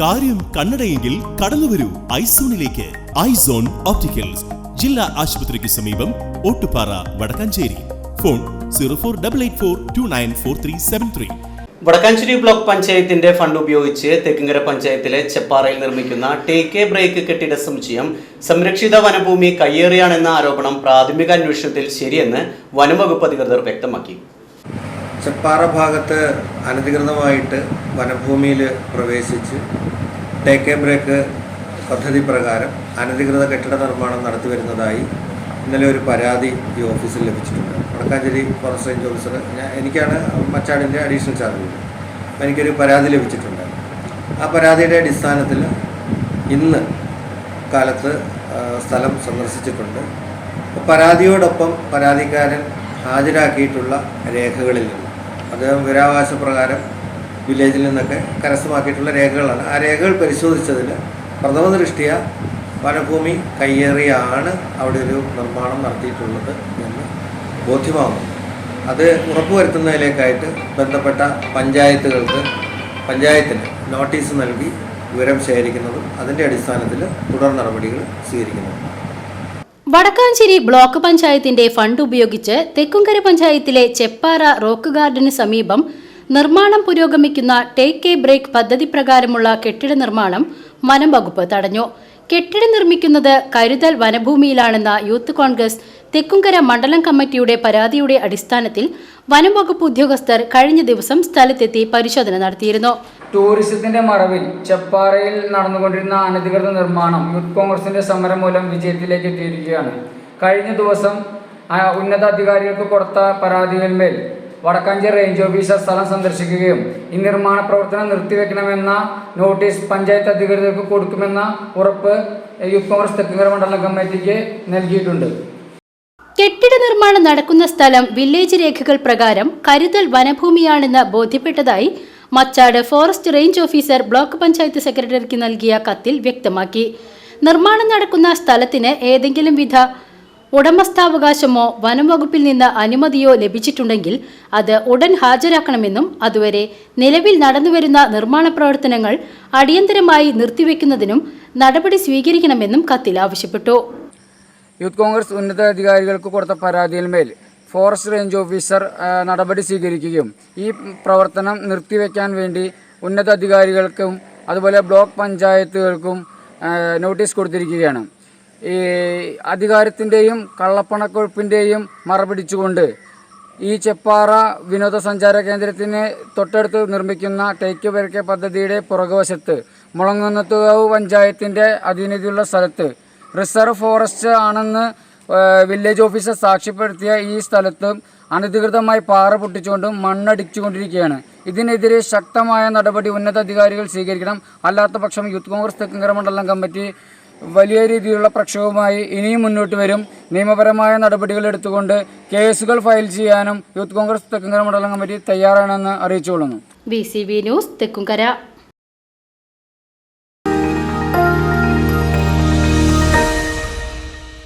കാര്യം കണ്ണടയെങ്കിൽ കടന്നുവരൂ ഐസോണിലേക്ക്. Eyes on opticals. ജില്ലാ ആശുപത്രിക്ക് സമീപം Ottupara Vadakkanchery. Phone zero four double eight four two nine four three seven three. Vadakkanchery block പഞ്ചായത്തിന്റെ fund ഉപയോഗിച്ച് തെക്കിങ്കര പഞ്ചായത്തിലെ ചെപ്പാറയിൽ നിർമ്മിക്കുന്ന ടേക്ക് എ ബ്രേക്ക് കെട്ടിട സമുച്ചയം സംരക്ഷിത വനഭൂമി കയ്യേറിയാണെന്ന ആരോപണം പ്രാഥമിക അന്വേഷണത്തിൽ ശരിയെന്ന് വനംവകുപ്പ് അധികൃതർ വ്യക്തമാക്കി. ചെപ്പാറ ഭാഗത്ത് അനധികൃതമായിട്ട് വനഭൂമിയിൽ പ്രവേശിച്ച് ടേക്ക് എ ബ്രേക്ക് പദ്ധതി പ്രകാരം അനധികൃത കെട്ടിട നിർമ്മാണം നടത്തി വരുന്നതായി ഇന്നലെ ഒരു പരാതി ഈ ഓഫീസിൽ ലഭിച്ചിട്ടുണ്ട്. വടക്കാഞ്ചേരി ഫോറസ്റ്റ് റേഞ്ച് ഓഫീസർ എനിക്കാണ് മച്ചാടിന്റെ അഡീഷണൽ ചാർജ് എനിക്കൊരു പരാതി ലഭിച്ചിട്ടുണ്ട്. ആ പരാതിയുടെ അടിസ്ഥാനത്തിൽ ഇന്ന് കാലത്ത് സ്ഥലം സന്ദർശിച്ചിട്ടുണ്ട്. പരാതിയോടൊപ്പം പരാതിക്കാരൻ ഹാജരാക്കിയിട്ടുള്ള രേഖകളിൽ നിന്ന് അത് വിരാവകാശ പ്രകാരം വില്ലേജിൽ നിന്നൊക്കെ കരസ്ഥമാക്കിയിട്ടുള്ള രേഖകളാണ്. ആ രേഖകൾ പരിശോധിച്ചതിൽ പ്രഥമ ദൃഷ്ടിയ വനഭൂമി കയ്യേറിയാണ് അവിടെ ഒരു നിർമ്മാണം നടത്തിയിട്ടുള്ളത് എന്ന് ബോധ്യമാകുന്നു. അത് ഉറപ്പുവരുത്തുന്നതിലേക്കായിട്ട് ബന്ധപ്പെട്ട പഞ്ചായത്തുകൾക്ക് പഞ്ചായത്തിന് നോട്ടീസ് നൽകി വിവരം ശേഖരിക്കുന്നതും അതിന്റെ അടിസ്ഥാനത്തിൽ തുടർ നടപടികൾ സ്വീകരിക്കുന്നതും. വടക്കാഞ്ചേരി ബ്ലോക്ക് പഞ്ചായത്തിന്റെ ഫണ്ട് ഉപയോഗിച്ച് തെക്കുംകര പഞ്ചായത്തിലെ ചെപ്പാറ റോക്ക് ഗാർഡന് സമീപം നിർമ്മാണം പുരോഗമിക്കുന്ന ടേക്ക് എ ബ്രേക്ക് പദ്ധതി പ്രകാരമുള്ള കെട്ടിട നിർമ്മാണം വനം വകുപ്പ് തടഞ്ഞു. കെട്ടിടം നിർമ്മിക്കുന്നത് കരുതൽ വനഭൂമിയിലാണെന്ന യൂത്ത് കോൺഗ്രസ് തെക്കുംകര മണ്ഡലം കമ്മിറ്റിയുടെ പരാതിയുടെ അടിസ്ഥാനത്തിൽ വനം വകുപ്പ് ഉദ്യോഗസ്ഥർ കഴിഞ്ഞ ദിവസം സ്ഥലത്തെത്തി പരിശോധന നടത്തിയിരുന്നു. ടൂറിസത്തിന്റെ മറവിൽ ചെപ്പാറയിൽ നടന്നുകൊണ്ടിരുന്ന അനധികൃത നിർമ്മാണം യൂത്ത് കോൺഗ്രസിന്റെ സമരം മൂലം വിജയത്തിലേക്ക് എത്തിയിരിക്കുകയാണ്. കഴിഞ്ഞ ദിവസം ഉന്നതാധികാരികൾക്ക് കൊടുത്ത പരാതികളിന്മേൽ വടക്കാഞ്ചേരി റേഞ്ച് ഓഫീസർ സ്ഥലം സന്ദർശിക്കുകയും ഈ നിർമ്മാണ പ്രവർത്തനം നിർത്തിവെക്കണമെന്ന നോട്ടീസ് പഞ്ചായത്ത് അധികൃതർക്ക് കൊടുക്കുമെന്ന ഉറപ്പ് യൂത്ത് കോൺഗ്രസ് തെക്കുംകര മണ്ഡലം കമ്മിറ്റിക്ക് നൽകിയിട്ടുണ്ട്. കെട്ടിട നിർമ്മാണം നടക്കുന്ന സ്ഥലം വില്ലേജ് രേഖകൾ പ്രകാരം കരുതൽ വനഭൂമിയാണെന്ന് ബോധ്യപ്പെട്ടതായി Machad forest range officer block panchayat സെക്രട്ടറിക്ക് നൽകിയ കത്തിൽ വ്യക്തമാക്കി. നിർമ്മാണം നടക്കുന്ന സ്ഥലത്തിന് ഏതെങ്കിലും വിധ ഉടമസ്ഥാവകാശമോ വനം വകുപ്പിൽ നിന്ന് അനുമതിയോ ലഭിച്ചിട്ടുണ്ടെങ്കിൽ അത് ഉടൻ ഹാജരാക്കണമെന്നും അതുവരെ നിലവിൽ നടന്നുവരുന്ന നിർമ്മാണ പ്രവർത്തനങ്ങൾ അടിയന്തരമായി നിർത്തിവെക്കുന്നതിനും നടപടി സ്വീകരിക്കണമെന്നും കത്തിൽ ആവശ്യപ്പെട്ടു. യൂത്ത് കോൺഗ്രസ് ഉന്നത അധികാരികൾക്ക് കൊടുത്ത പരാതിയിന്മേൽ ഫോറസ്റ്റ് റേഞ്ച് ഓഫീസർ നടപടി സ്വീകരിക്കുകയും ഈ പ്രവർത്തനം നിർത്തിവെക്കാൻ വേണ്ടി ഉന്നത അധികാരികൾക്കും അതുപോലെ ബ്ലോക്ക് പഞ്ചായത്തുകൾക്കും നോട്ടീസ് കൊടുത്തിരിക്കുകയാണ്. ഈ അധികാരത്തിന്റെയും കള്ളപ്പണക്കൊഴുപ്പിന്റെയും മറപിടിച്ചുകൊണ്ട് ഈ ചെപ്പാറ വിനോദസഞ്ചാര കേന്ദ്രത്തിന് തൊട്ടടുത്ത് നിർമ്മിക്കുന്ന ടേക്ക് വെരക്കെ പദ്ധതിയുടെ പുറകുവശത്ത് മുളങ്ങുന്നത്തുകാവ് പഞ്ചായത്തിന്റെ അധീനതയുള്ള സ്ഥലത്ത് റിസർവ് ഫോറസ്റ്റ് ആണെന്ന് വില്ലേജ് ഓഫീസർ സാക്ഷ്യപ്പെടുത്തിയ ഈ സ്ഥലത്ത് അനധികൃതമായി പാറ പൊട്ടിച്ചുകൊണ്ടും മണ്ണടിച്ചുകൊണ്ടിരിക്കുകയാണ്. ഇതിനെതിരെ ശക്തമായ നടപടി ഉന്നത അധികാരികൾ സ്വീകരിക്കണം. അല്ലാത്ത പക്ഷം യൂത്ത് കോൺഗ്രസ് തെക്കങ്കര മണ്ഡലം കമ്മിറ്റി വലിയ രീതിയിലുള്ള പ്രക്ഷോഭമായി ഇനിയും മുന്നോട്ട് വരും. നിയമപരമായ നടപടികൾ എടുത്തുകൊണ്ട് കേസുകൾ ഫയൽ ചെയ്യാനും യൂത്ത് കോൺഗ്രസ് തെക്കുംകര മണ്ഡലം കമ്മിറ്റി തയ്യാറാണെന്ന് അറിയിച്ചുകൊള്ളുന്നു. B news Thekkumkara.